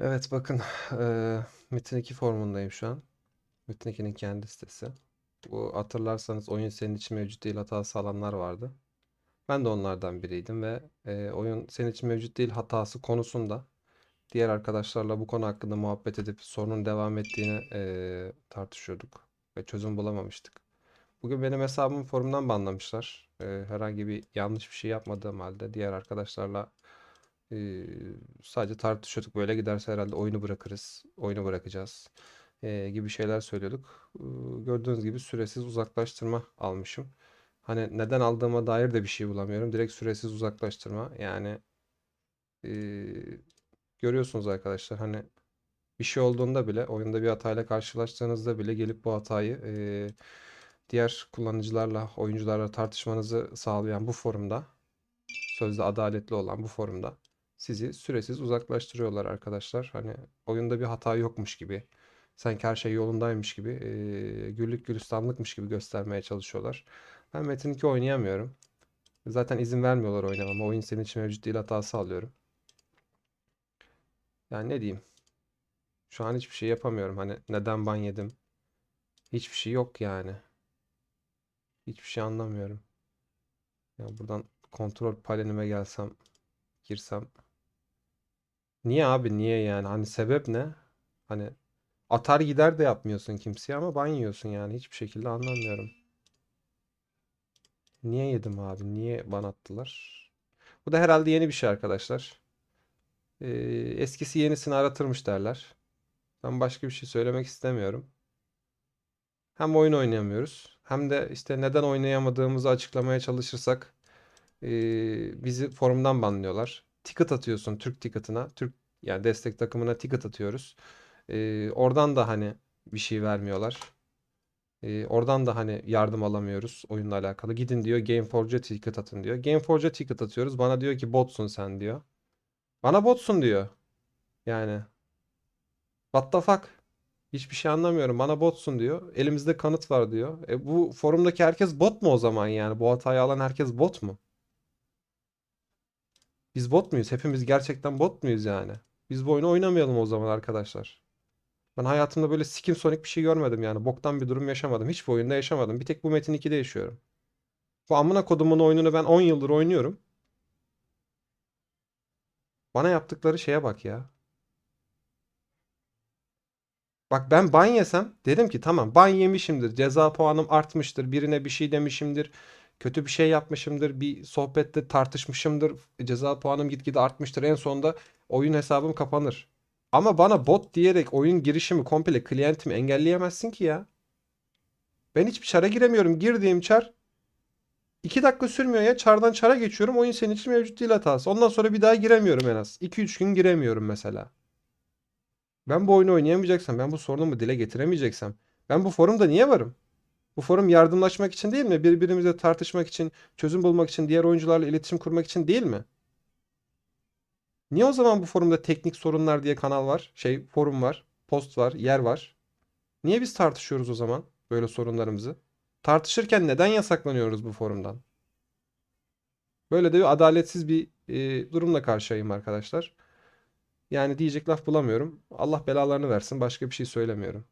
Evet bakın eee Metin 2 formundayım şu an. Metin 2'nin kendi sitesi. Bu hatırlarsanız oyun senin için mevcut değil hatası alanlar vardı. Ben de onlardan biriydim ve eee, oyun senin için mevcut değil hatası konusunda diğer arkadaşlarla bu konu hakkında muhabbet edip sorunun devam ettiğini eee, tartışıyorduk ve çözüm bulamamıştık. Bugün benim hesabımı forumdan banlamışlar. Eee, herhangi bir yanlış bir şey yapmadığım halde diğer arkadaşlarla ee, sadece tartışıyorduk. Böyle giderse herhalde oyunu bırakırız. Oyunu bırakacağız. gibi şeyler söylüyorduk. Gördüğünüz gibi süresiz uzaklaştırma almışım. Hani neden aldığıma dair de bir şey bulamıyorum. Direkt süresiz uzaklaştırma. Yani ee, görüyorsunuz arkadaşlar hani bir şey olduğunda bile oyunda bir hatayla karşılaştığınızda bile gelip bu hatayı ee, diğer kullanıcılarla, oyuncularla tartışmanızı sağlayan bu forumda sözde adaletli olan bu forumda sizi süresiz uzaklaştırıyorlar arkadaşlar. Hani oyunda bir hata yokmuş gibi, sanki her şey yolundaymış gibi, eee, güllük gülistanlıkmış gibi göstermeye çalışıyorlar. Ben Metin 2 oynayamıyorum. Zaten izin vermiyorlar oynamama. Oyun senin için mevcut değil hatası alıyorum. Yani ne diyeyim? Şu an hiçbir şey yapamıyorum. Hani neden ban yedim? Hiçbir şey yok yani. Hiçbir şey anlamıyorum. Ya buradan kontrol panelime gelsem, girsem. Niye abi niye yani? Hani sebep ne? Hani atar gider de yapmıyorsun kimseye ama ban yiyorsun yani. Hiçbir şekilde anlamıyorum. Niye yedim abi? Niye ban attılar? Bu da herhalde yeni bir şey arkadaşlar. Ee, eskisi yenisini aratırmış derler. Ben başka bir şey söylemek istemiyorum. Hem oyun oynayamıyoruz. Hem de işte neden oynayamadığımızı açıklamaya çalışırsak ee, bizi forumdan banlıyorlar. Ticket atıyorsun Türk ticket'ına. Türk yani destek takımına ticket atıyoruz. Ee, oradan da hani bir şey vermiyorlar. Ee, oradan da hani yardım alamıyoruz oyunla alakalı. Gidin diyor Gameforge'a ticket atın diyor. Gameforge'a ticket atıyoruz. Bana diyor ki botsun sen diyor. Bana botsun diyor. Yani what the fuck? Hiçbir şey anlamıyorum. Bana botsun diyor. Elimizde kanıt var diyor. E bu forumdaki herkes bot mu o zaman yani? Bu hatayı alan herkes bot mu? Biz bot muyuz? Hepimiz gerçekten bot muyuz yani? Biz bu oyunu oynamayalım o zaman arkadaşlar. Ben hayatımda böyle skin sonic bir şey görmedim yani. Boktan bir durum yaşamadım. Hiçbir oyunda yaşamadım. Bir tek bu Metin 2'de yaşıyorum. Bu amına kodumun oyununu ben 10 yıldır oynuyorum. Bana yaptıkları şeye bak ya. Bak ben ban yesem dedim ki tamam ban yemişimdir. Ceza puanım artmıştır. Birine bir şey demişimdir. Kötü bir şey yapmışımdır. Bir sohbette tartışmışımdır. Ceza puanım gitgide artmıştır. En sonunda oyun hesabım kapanır. Ama bana bot diyerek oyun girişimi komple klientimi engelleyemezsin ki ya. Ben hiçbir çara giremiyorum. Girdiğim çar 2 dakika sürmüyor ya. Çardan çara geçiyorum. Oyun senin için mevcut değil hatası. Ondan sonra bir daha giremiyorum en az. 2-3 gün giremiyorum mesela. Ben bu oyunu oynayamayacaksam, ben bu sorunumu dile getiremeyeceksem, ben bu forumda niye varım? Bu forum yardımlaşmak için değil mi? Birbirimizle tartışmak için, çözüm bulmak için, diğer oyuncularla iletişim kurmak için değil mi? Niye o zaman bu forumda teknik sorunlar diye kanal var, şey forum var, post var, yer var? Niye biz tartışıyoruz o zaman böyle sorunlarımızı? Tartışırken neden yasaklanıyoruz bu forumdan? Böyle de bir adaletsiz bir e, durumla karşıyayım arkadaşlar. Yani diyecek laf bulamıyorum. Allah belalarını versin. Başka bir şey söylemiyorum.